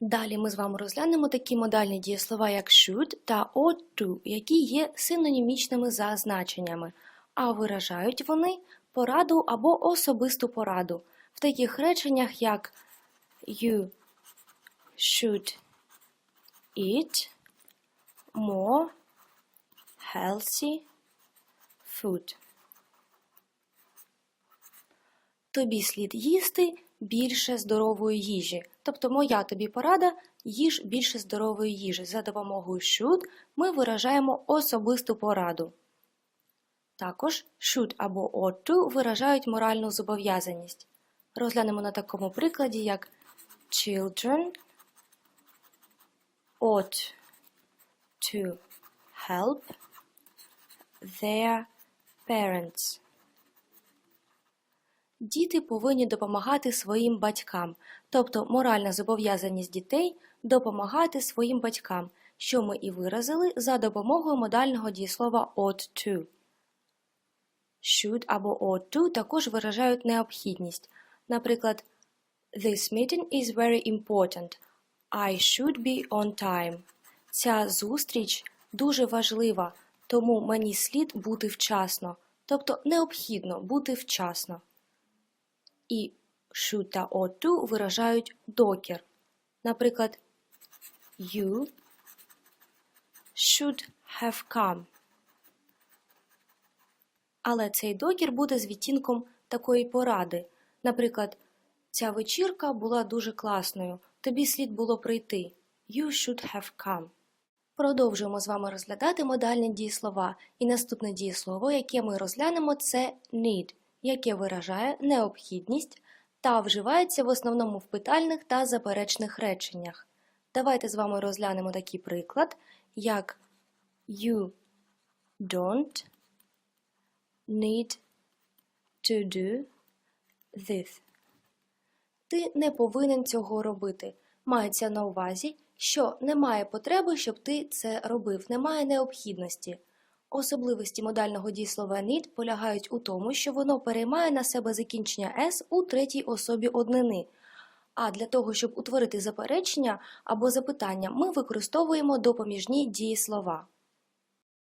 Далі ми з вами розглянемо такі модальні дієслова, як should та ought to, які є синонімічними за значеннями, а виражають вони пораду або особисту пораду в таких реченнях, як you should eat more healthy food. Тобі слід їсти більше здорової їжі. Тобто моя тобі порада їж більше здорової їжі. За допомогою should ми виражаємо особисту пораду. Також should або ought to виражають моральну зобов'язаність. Розглянемо на такому прикладі, як children ought to help their parents. Діти повинні допомагати своїм батькам, тобто моральна зобов'язаність дітей допомагати своїм батькам, що ми і виразили за допомогою модального дієслова ought to. Should або ought to також виражають необхідність. Наприклад, This meeting is very important. I should be on time. Ця зустріч дуже важлива, тому мені слід бути вчасно, тобто необхідно бути вчасно. І should та to виражають докір. Наприклад, You should have come. Але цей докір буде з відтінком такої поради. Наприклад, ця вечірка була дуже класною. Тобі слід було прийти. You should have come. Продовжуємо з вами розглядати модальні дієслова. І наступне дієслово, яке ми розглянемо, це need, яке виражає необхідність та вживається в основному в питальних та заперечних реченнях. Давайте з вами розглянемо такий приклад, як You don't need to do this. Ти не повинен цього робити. Мається на увазі, що немає потреби, щоб ти це робив, немає необхідності. Особливості модального дієслова need полягають у тому, що воно переймає на себе закінчення s у третій особі однини. А для того, щоб утворити заперечення або запитання, ми використовуємо допоміжні дієслова.